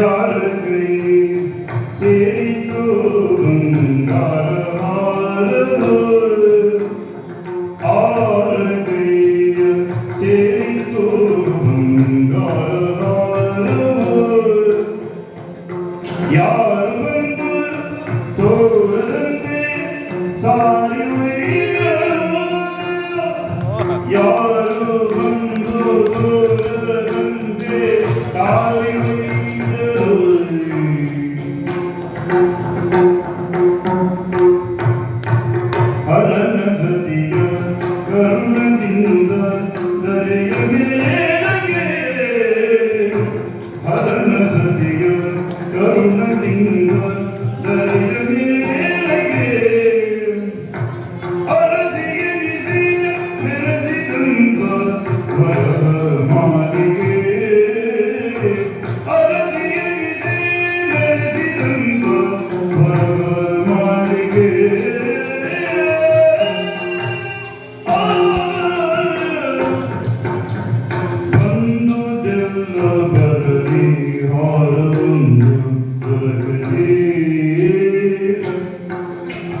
யாருக்கு சேரித்தோடும் ஆருக்கு சேரித்தோடும் யார் வந்து தோழந்து சாரி யார் வந்து தோழந்து சாரி Thank you.